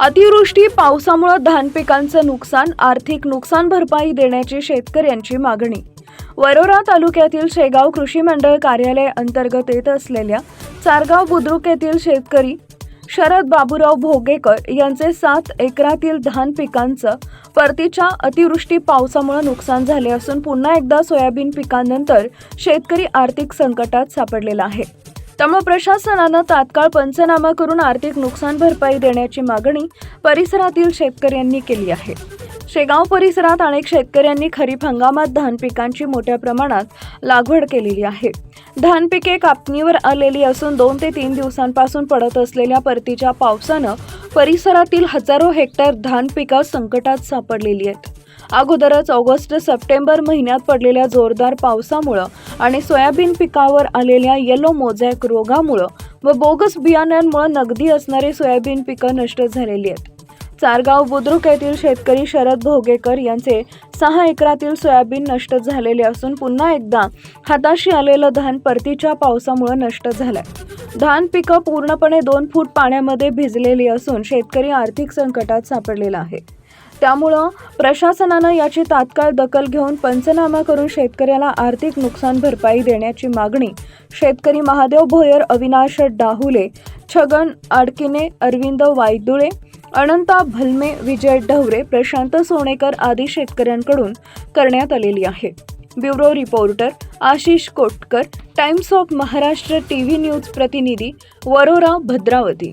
अतिवृष्टी पावसामुळे धान पिकांचं नुकसान आर्थिक नुकसान भरपाई देण्याची शेतकऱ्यांची मागणी. वरोरा तालुक्यातील शेगाव कृषी मंडळ कार्यालय अंतर्गत येत असलेल्या चारगाव बुद्रुक येथील शेतकरी शरद बाबूराव भोगेकर यांचे सात एकरातील धान पिकांचं परतीच्या अतिवृष्टी पावसामुळे नुकसान झाले असून पुन्हा एकदा सोयाबीन पिकांनंतर शेतकरी आर्थिक संकटात सापडलेला आहे. त्यामुळे प्रशासनानं तात्काळ पंचनामा करून आर्थिक नुकसान भरपाई देण्याची मागणी परिसरातील शेतकऱ्यांनी केली आहे. शेगाव परिसरात अनेक शेतकऱ्यांनी खरीप हंगामात धान पिकांची मोठ्या प्रमाणात लागवड केलेली आहे. धान पिके कापणीवर आलेली असून दोन ते तीन दिवसांपासून पडत असलेल्या परतीच्या पावसानं परिसरातील हजारो हेक्टर धान पिकं संकटात सापडलेली आहेत. अगोदरच ऑगस्ट सप्टेंबर महिन्यात पडलेल्या जोरदार पावसामुळं आणि सोयाबीन पिकावर आलेल्या येलो मोझॅक रोगामुळं व बोगस बियाण्यांमुळं नगदी असणारी सोयाबीन पिकं नष्ट झालेली आहेत. चारगाव बुद्रुक येथील शेतकरी शरद भोगेकर यांचे सहा एकरातील सोयाबीन नष्ट झालेले असून पुन्हा एकदा हाताशी आलेलं धान परतीच्या पावसामुळे नष्ट झालंय. धान पिकं पूर्णपणे दोन फूट पाण्यामध्ये भिजलेली असून शेतकरी आर्थिक संकटात सापडलेला आहे. त्यामुळं प्रशासनानं याची तात्काळ दखल घेऊन पंचनामा करून शेतकऱ्याला आर्थिक नुकसान भरपाई देण्याची मागणी शेतकरी महादेव भोयर अविनाश डाहुले छगन आडकिने अरविंद वायदुळे अनंता भलमे विजय ढवरे प्रशांत सोनेकर आदी शेतकऱ्यांकडून करण्यात आलेली आहे. Bureau reporter Ashish Kotkar Times of Maharashtra TV news प्रतिनिधी वरोरा भद्रावती.